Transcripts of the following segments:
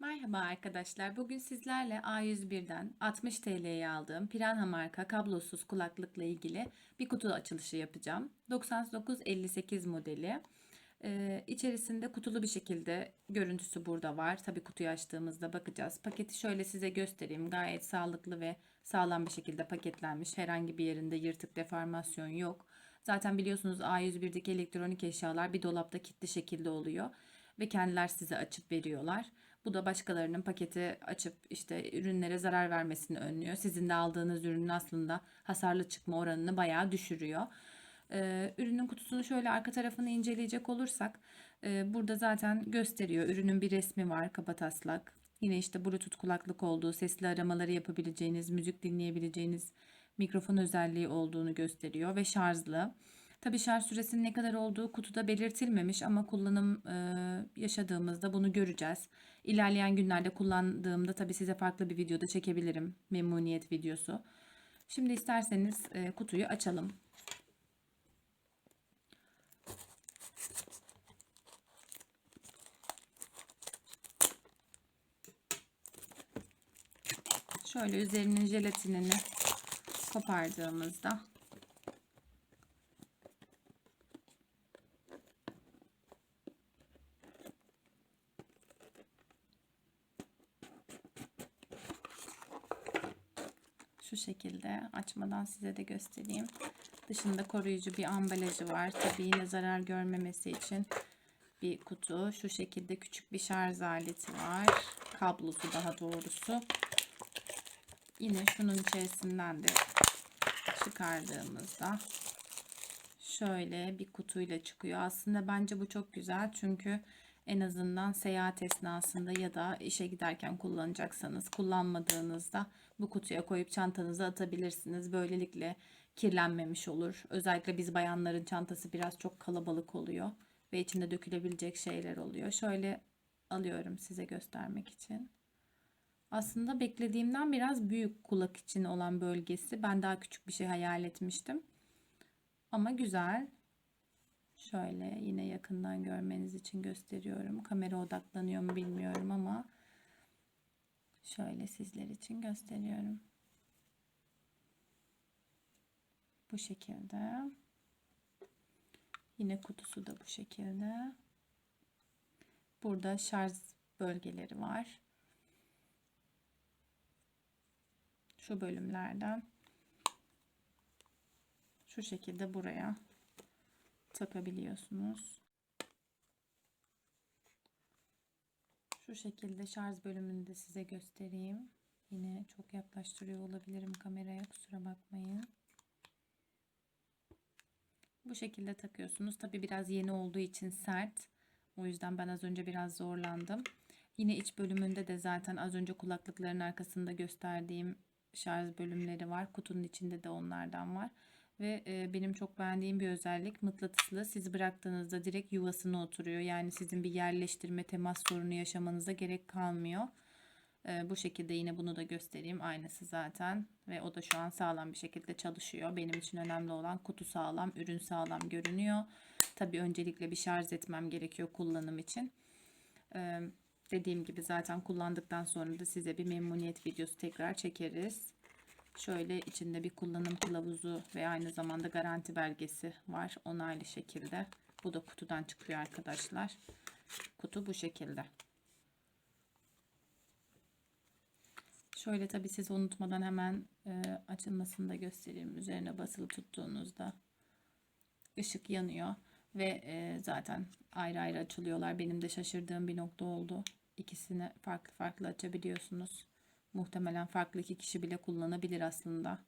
Merhaba arkadaşlar. Bugün sizlerle A101'den 60 TL'ye aldığım Piranha marka kablosuz kulaklıkla ilgili bir kutu açılışı yapacağım. 9958 modeli. Ee, içerisinde kutulu bir şekilde görüntüsü burada var. Tabii kutuyu açtığımızda bakacağız. Paketi şöyle size göstereyim. Gayet sağlıklı ve sağlam bir şekilde paketlenmiş. Herhangi bir yerinde yırtık deformasyon yok. Zaten biliyorsunuz A101'deki elektronik eşyalar bir dolapta kilitli şekilde oluyor ve kendiler size açıp veriyorlar. Bu da başkalarının paketi açıp işte ürünlere zarar vermesini önlüyor. Sizin de aldığınız ürünün aslında hasarlı çıkma oranını bayağı düşürüyor. Ee, ürünün kutusunu şöyle arka tarafını inceleyecek olursak e, burada zaten gösteriyor. Ürünün bir resmi var kapataslak. Yine işte bluetooth kulaklık olduğu, sesli aramaları yapabileceğiniz, müzik dinleyebileceğiniz mikrofon özelliği olduğunu gösteriyor ve şarjlı. Tabii şarj süresinin ne kadar olduğu kutuda belirtilmemiş ama kullanım e, yaşadığımızda bunu göreceğiz. İlerleyen günlerde kullandığımda tabii size farklı bir videoda çekebilirim. Memnuniyet videosu. Şimdi isterseniz e, kutuyu açalım. Şöyle üzerinin jelatinini kopardığımızda şu şekilde açmadan size de göstereyim. Dışında koruyucu bir ambalajı var. Tabii yine zarar görmemesi için bir kutu. Şu şekilde küçük bir şarj aleti var. Kablosu daha doğrusu. Yine şunun içerisinden de çıkardığımızda şöyle bir kutuyla çıkıyor. Aslında bence bu çok güzel çünkü en azından seyahat esnasında ya da işe giderken kullanacaksanız kullanmadığınızda bu kutuya koyup çantanıza atabilirsiniz. Böylelikle kirlenmemiş olur. Özellikle biz bayanların çantası biraz çok kalabalık oluyor ve içinde dökülebilecek şeyler oluyor. Şöyle alıyorum size göstermek için. Aslında beklediğimden biraz büyük kulak için olan bölgesi. Ben daha küçük bir şey hayal etmiştim. Ama güzel. Şöyle yine yakından görmeniz için gösteriyorum. Kamera odaklanıyor mu bilmiyorum ama şöyle sizler için gösteriyorum. Bu şekilde. Yine kutusu da bu şekilde. Burada şarj bölgeleri var. Şu bölümlerden şu şekilde buraya takabiliyorsunuz. Şu şekilde şarj bölümünü de size göstereyim. Yine çok yaklaştırıyor olabilirim kameraya kusura bakmayın. Bu şekilde takıyorsunuz. Tabi biraz yeni olduğu için sert. O yüzden ben az önce biraz zorlandım. Yine iç bölümünde de zaten az önce kulaklıkların arkasında gösterdiğim şarj bölümleri var. Kutunun içinde de onlardan var. Ve e, benim çok beğendiğim bir özellik mıknatıslı. Siz bıraktığınızda direkt yuvasına oturuyor. Yani sizin bir yerleştirme temas sorunu yaşamanıza gerek kalmıyor. E, bu şekilde yine bunu da göstereyim. Aynısı zaten. Ve o da şu an sağlam bir şekilde çalışıyor. Benim için önemli olan kutu sağlam, ürün sağlam görünüyor. Tabii öncelikle bir şarj etmem gerekiyor kullanım için. E, dediğim gibi zaten kullandıktan sonra da size bir memnuniyet videosu tekrar çekeriz. Şöyle içinde bir kullanım kılavuzu ve aynı zamanda garanti belgesi var onaylı şekilde. Bu da kutudan çıkıyor arkadaşlar. Kutu bu şekilde. Şöyle tabi siz unutmadan hemen e, açılmasını da göstereyim. Üzerine basılı tuttuğunuzda ışık yanıyor ve e, zaten ayrı ayrı açılıyorlar. Benim de şaşırdığım bir nokta oldu. İkisini farklı farklı açabiliyorsunuz. Muhtemelen farklı iki kişi bile kullanabilir aslında.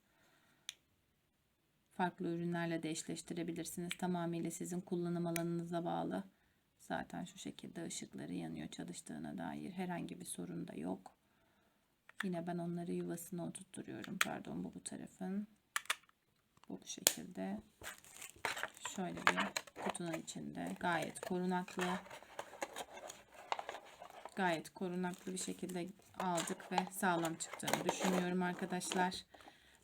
Farklı ürünlerle de eşleştirebilirsiniz. Tamamıyla sizin kullanım alanınıza bağlı. Zaten şu şekilde ışıkları yanıyor çalıştığına dair herhangi bir sorun da yok. Yine ben onları yuvasına oturtturuyorum. Pardon bu bu tarafın. Bu bu şekilde. Şöyle bir kutunun içinde gayet korunaklı gayet korunaklı bir şekilde aldık ve sağlam çıktığını düşünüyorum arkadaşlar.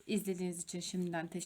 İzlediğiniz için şimdiden teşekkür